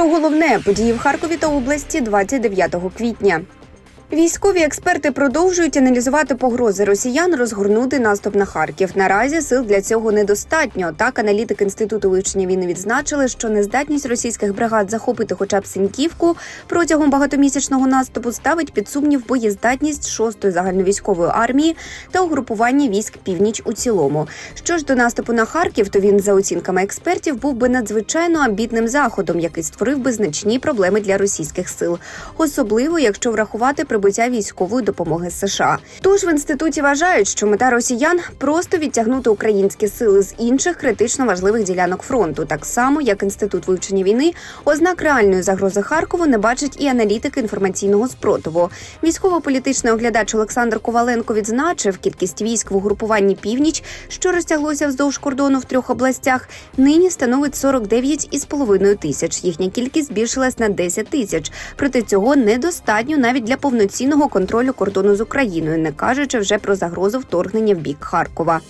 Про головне події в Харкові та області 29 квітня. Військові експерти продовжують аналізувати погрози росіян розгорнути наступ на Харків. Наразі сил для цього недостатньо. Так, аналітики інституту вивчення війни відзначили, що нездатність російських бригад захопити хоча б Синьківку протягом багатомісячного наступу ставить під сумнів боєздатність шостої загальновійськової армії та угрупування військ північ у цілому. Що ж до наступу на Харків, то він за оцінками експертів був би надзвичайно амбітним заходом, який створив би значні проблеми для російських сил, особливо якщо врахувати прибуття військової допомоги США. Тож в інституті вважають, що мета росіян просто відтягнути українські сили з інших критично важливих ділянок фронту, так само як інститут вивчення війни, ознак реальної загрози Харкову не бачить і аналітики інформаційного спротиву. Військово-політичний оглядач Олександр Коваленко відзначив, кількість військ в угрупуванні північ, що розтяглося вздовж кордону в трьох областях, нині становить 49,5 тисяч. Їхня кількість збільшилась на 10 тисяч. Проте цього недостатньо навіть для повноцінного контролю кордону з Україною, не кажучи вже про загрозу вторгнення в бік Харкова.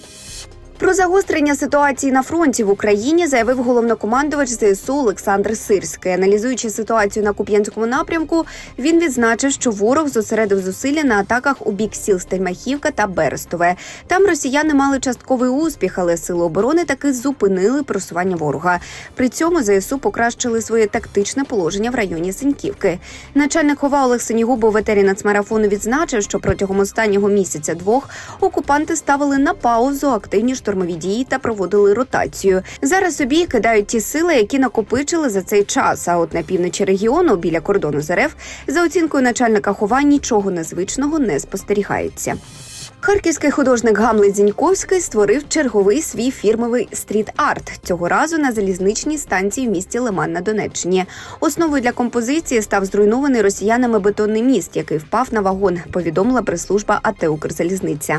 Про загострення ситуації на фронті в Україні заявив головнокомандувач ЗСУ Олександр Сирський. Аналізуючи ситуацію на Куп'янському напрямку, він відзначив, що ворог зосередив зусилля на атаках у бік сіл Стельмахівка та Берестове. Там росіяни мали частковий успіх, але сили оборони таки зупинили просування ворога. При цьому ЗСУ покращили своє тактичне положення в районі Синьківки. Начальник хова Олег Синігуб у ветері нацмарафону відзначив, що протягом останнього місяця двох окупанти ставили на паузу активні штурмові дії та проводили ротацію. Зараз собі кидають ті сили, які накопичили за цей час. А от на півночі регіону, біля кордону з РФ, за оцінкою начальника хова, нічого незвичного не спостерігається. Харківський художник Гамлет Зіньковський створив черговий свій фірмовий стріт-арт цього разу на залізничній станції в місті Лиман на Донеччині. Основою для композиції став зруйнований росіянами бетонний міст, який впав на вагон. Повідомила прес-служба АТ «Укрзалізниця».